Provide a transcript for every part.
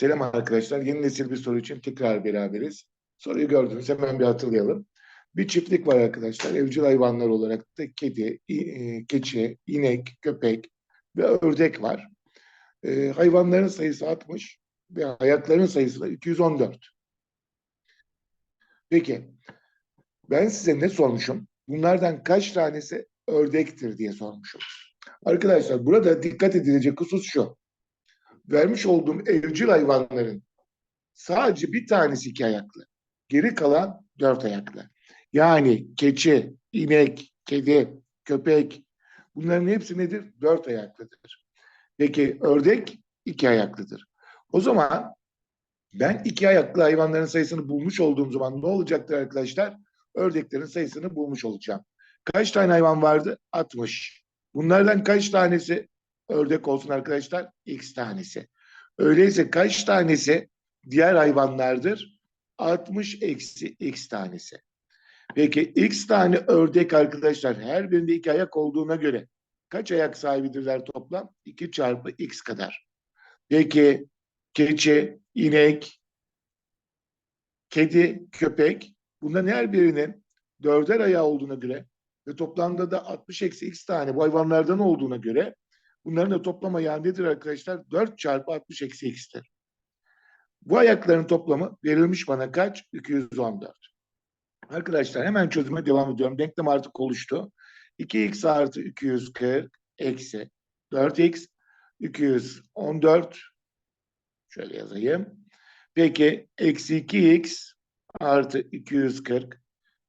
Selam arkadaşlar. Yeni nesil bir soru için tekrar beraberiz. Soruyu gördünüz. Hemen bir hatırlayalım. Bir çiftlik var arkadaşlar. Evcil hayvanlar olarak da kedi, e, keçi, inek, köpek ve ördek var. E, hayvanların sayısı 60 ve ayakların sayısı da 214. Peki, ben size ne sormuşum? Bunlardan kaç tanesi ördektir diye sormuşum. Arkadaşlar burada dikkat edilecek husus şu. Vermiş olduğum evcil hayvanların sadece bir tanesi iki ayaklı. Geri kalan dört ayaklı. Yani keçi, inek, kedi, köpek bunların hepsi nedir? Dört ayaklıdır. Peki ördek iki ayaklıdır. O zaman ben iki ayaklı hayvanların sayısını bulmuş olduğum zaman ne olacaktır arkadaşlar? Ördeklerin sayısını bulmuş olacağım. Kaç tane hayvan vardı? 60. Bunlardan kaç tanesi ördek olsun arkadaşlar? X tanesi. Öyleyse kaç tanesi diğer hayvanlardır? 60 eksi X tanesi. Peki X tane ördek arkadaşlar her birinde iki ayak olduğuna göre kaç ayak sahibidirler toplam? 2 çarpı X kadar. Peki keçi, inek, kedi, köpek bunların her birinin dörder ayağı olduğuna göre ve toplamda da 60 eksi x tane bu hayvanlardan olduğuna göre bunların da toplam ayağı nedir arkadaşlar? 4 çarpı 60 eksi x'tir. Bu ayakların toplamı verilmiş bana kaç? 214. Arkadaşlar hemen çözüme devam ediyorum. Denklem artık oluştu. 2x artı 240 eksi 4x 214 şöyle yazayım. Peki eksi 2x artı 240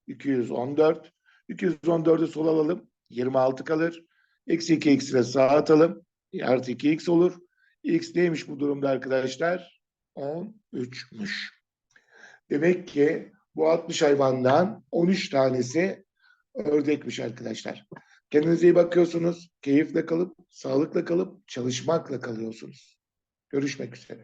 214 214'ü sol alalım. 26 kalır. Eksi 2x ile sağa atalım. Artı 2x olur. x neymiş bu durumda arkadaşlar? 13'müş. Demek ki bu 60 hayvandan 13 tanesi ördekmiş arkadaşlar. Kendinize iyi bakıyorsunuz. Keyifle kalıp, sağlıkla kalıp, çalışmakla kalıyorsunuz. Görüşmek üzere.